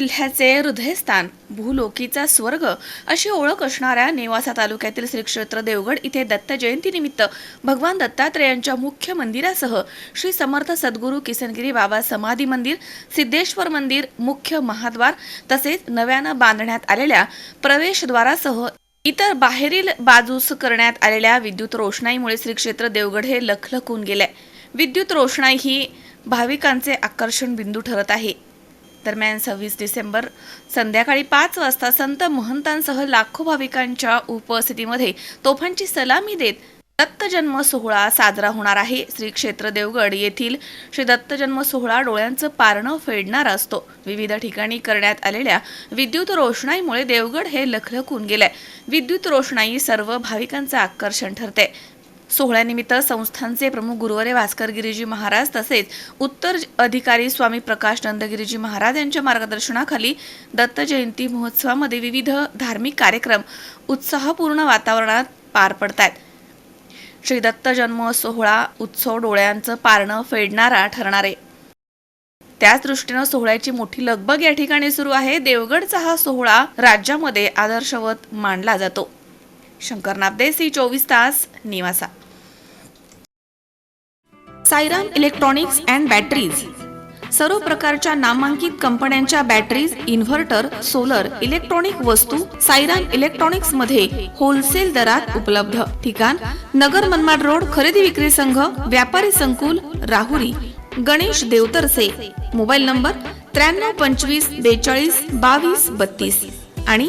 जिल्ह्याचे हृदयस्थान भूलोकीचा स्वर्ग अशी ओळख असणाऱ्या नेवासा तालुक्यातील श्री क्षेत्र देवगड इथे दत्त जयंतीनिमित्त भगवान दत्तात्रेयांच्या मुख्य मंदिरासह श्री समर्थ सद्गुरू किसनगिरी बाबा समाधी मंदिर सिद्धेश्वर मंदिर मुख्य महाद्वार तसेच नव्यानं बांधण्यात आलेल्या प्रवेशद्वारासह इतर बाहेरील बाजूस करण्यात आलेल्या विद्युत रोषणाईमुळे श्री क्षेत्र देवगड हे लखलखून गेले विद्युत रोषणाई ही भाविकांचे आकर्षण बिंदू ठरत आहे. दरम्यान सव्वीस डिसेंबर संध्याकाळी पाच वाजता संत महंतांसह लाखो भाविकांच्या उपस्थितीमध्ये तोफांची सलामी देत दत्त जन्म सोहळा साजरा होणार आहे. श्री क्षेत्र देवगड येथील श्री दत्त जन्म सोहळा डोळ्यांचं पारणं फेडणारा असतो. विविध ठिकाणी करण्यात आलेल्या विद्युत रोषणाईमुळे देवगड हे लखलखून गेलंय. विद्युत रोषणाई सर्व भाविकांचं आकर्षण ठरते सोहळ्यानिमित्त संस्थानचे प्रमुख गुरुवारे भास्कर गिरीजी महाराज तसेच उत्तर अधिकारी स्वामी प्रकाश नंदगिरीजी महाराज यांच्या मार्गदर्शनाखाली दत्त जयंती महोत्सवामध्ये विविध धार्मिक कार्यक्रम उत्साहपूर्ण वातावरणात पार पडतायत. श्री दत्त जन्म सोहळा उत्सव डोळ्यांचं पारणं फेडणारा ठरणार. आहे त्याच दृष्टीनं सोहळ्याची मोठी लगबग या ठिकाणी सुरू आहे. देवगडचा हा सोहळा राज्यामध्ये आदर्शवत मानला जातो. शंकर नाबदे सी चोवीस तास निवासा. Sairam electronics and batteries. सर्व प्रकारच्या नामांकित कंपन्यांच्या बॅटरीज इन्व्हर्टर सोलर इलेक्ट्रॉनिक वस्तू सायराम इलेक्ट्रॉनिक्समध्ये होलसेल दरात उपलब्ध. ठिकाण नगर मनमाड रोड खरेदी विक्री संघ व्यापारी संकुल राहुरी. गणेश देवतरसे. मोबाईल नंबर त्र्याण्णव पंचवीस बेचाळीस बावीस बत्तीस. आणि